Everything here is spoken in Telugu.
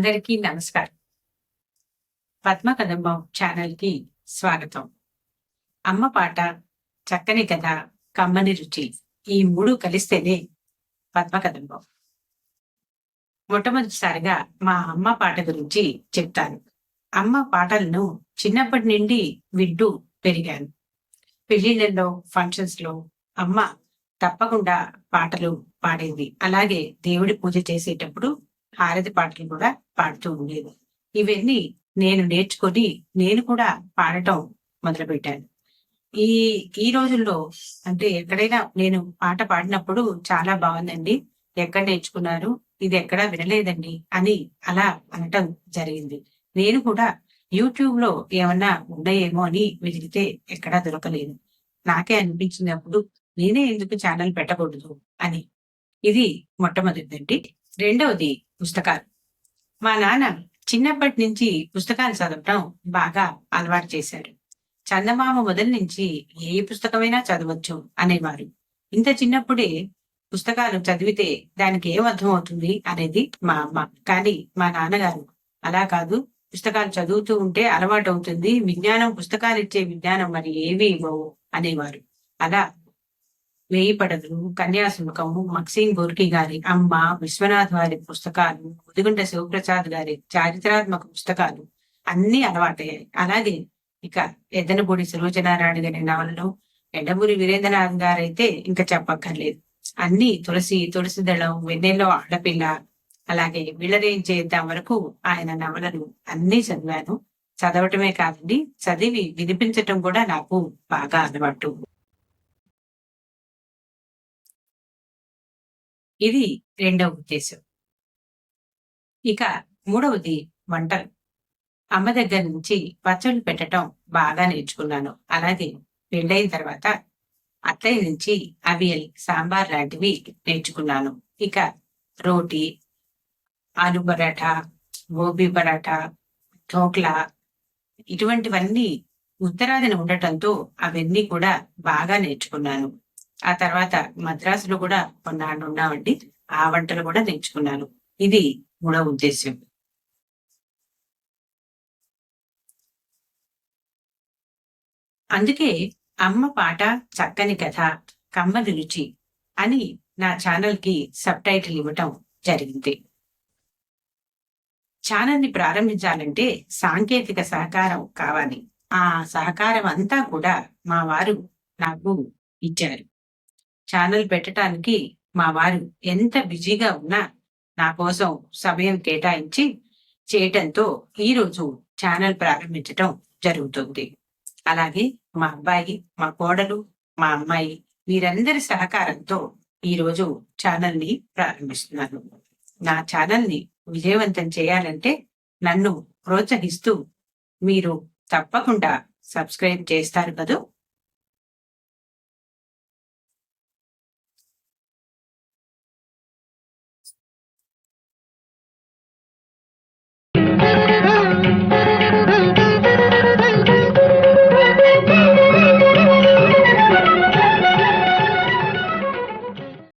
అందరికీ నమస్కారం. పద్మ కదంబం ఛానల్కి స్వాగతం. అమ్మ పాట చక్కని కథ కమ్మని రుచి ఈ మూడు కలిస్తేనే పద్మ కదంబం మొట్టమొదటిసారిగా మా అమ్మ పాట గురించి చెప్తాను. అమ్మ పాటలను చిన్నప్పటి నుండి వింటూ పెరిగాను. పెళ్ళిళ్ళల్లో ఫంక్షన్స్లో అమ్మ తప్పకుండా పాటలు పాడేది. అలాగే దేవుడి పూజ చేసేటప్పుడు హారతి పాటలు కూడా పాడుతూ ఉండేది. ఇవన్నీ నేను నేర్చుకొని నేను కూడా పాడటం మొదలుపెట్టాను. ఈ ఈ రోజుల్లో అంటే ఎక్కడైనా నేను పాట పాడినప్పుడు చాలా బాగుందండి. ఎక్కడ నేర్చుకున్నారు? ఇది ఎక్కడా వినలేదండి అని అలా అనటం జరిగింది. నేను కూడా యూట్యూబ్లో ఏమన్నా ఉన్నాయేమో అని వెతికితే ఎక్కడా దొరకలేదు. నాకే అనిపించినప్పుడు నేనే ఎందుకు ఛానల్ పెట్టకూడదు అని. ఇది మొట్టమొదటిదండి. రెండవది పుస్తకాలు. మా నాన్న చిన్నప్పటి నుంచి పుస్తకాలు చదవటం బాగా అలవాటు చేశారు. చందమామ మొదలు నుంచి ఏ పుస్తకమైనా చదవచ్చు అనేవారు. ఇంత చిన్నప్పుడే పుస్తకాలు చదివితే దానికి ఏం అర్థం అవుతుంది అనేది మా అమ్మ. కానీ మా నాన్నగారు అలా కాదు. పుస్తకాలు చదువుతూ ఉంటే అలవాటు అవుతుంది. విజ్ఞానం పుస్తకాలు ఇచ్చే విజ్ఞానం మరి ఏవి ఇవ్వవు అనేవారు. అలా వేయి పడదులు కన్యాశుల్కము మక్సీన్ బోర్కి గారి అమ్మ విశ్వనాథ్ వారి పుస్తకాలు ముదిగుంట శివప్రసాద్ గారి చారిత్రాత్మక పుస్తకాలు అన్ని అలవాటయ్యాయి. అలాగే ఇక ఎద్దనపూడి సులోచనారాయణ గారి నవలలు ఎండమూరి వీరేంద్రనాథ్ గారైతే ఇంకా చెప్పక్కర్లేదు. అన్ని తులసి తులసి దళం వెన్నెల్లో ఆడపిల్ల అలాగే విళ్ళరేం చేద్దాం వరకు ఆయన నవలలు అన్ని చదివాను. చదవటమే కాదండి చదివి వినిపించటం కూడా నాకు బాగా అలవాటు. ఇది రెండవ ఉద్దేశం. ఇక మూడవది వంటలు. అమ్మ దగ్గర నుంచి పచ్చళ్ళు పెట్టడం బాగా నేర్చుకున్నాను. అలాగే పెళ్ళైన తర్వాత అత్తయ్య నుంచి అవియల్ సాంబార్ లాంటివి నేర్చుకున్నాను. ఇక రోటీ ఆలు పరాఠా గోబీ పరాఠా ఢోక్లా ఇటువంటివన్నీ ఉత్తరాదిన ఉండటంతో అవన్నీ కూడా బాగా నేర్చుకున్నాను. ఆ తర్వాత మద్రాసులో కూడా కొన్నాళ్ళు ఉన్నామండి. ఆ వంటలు కూడా నేర్చుకున్నాను. ఇది మూడో ఉద్దేశ్యం. అందుకే అమ్మ పాట చక్కని కథ కమ్మది రుచి అని నా ఛానల్కి సబ్ టైటిల్ ఇవ్వటం జరిగింది. ఛానల్ని ప్రారంభించాలంటే సాంకేతిక సహకారం కావాలి. ఆ సహకారం అంతా కూడా మా వారు నాకు ఇచ్చారు. ఛానల్ పెట్టడానికి మా వారు ఎంత బిజీగా ఉన్నా నా కోసం సమయం కేటాయించి చేయటంతో ఈరోజు ఛానల్ ప్రారంభించటం జరుగుతుంది. అలాగే మా అబ్బాయి మా కోడలు మా అమ్మాయి వీరందరి సహకారంతో ఈరోజు ఛానల్ని ప్రారంభిస్తున్నాను నా ఛానల్ని విజయవంతం చేయాలంటే నన్ను ప్రోత్సహిస్తూ మీరు తప్పకుండా సబ్స్క్రైబ్ చేస్తారు కదూ?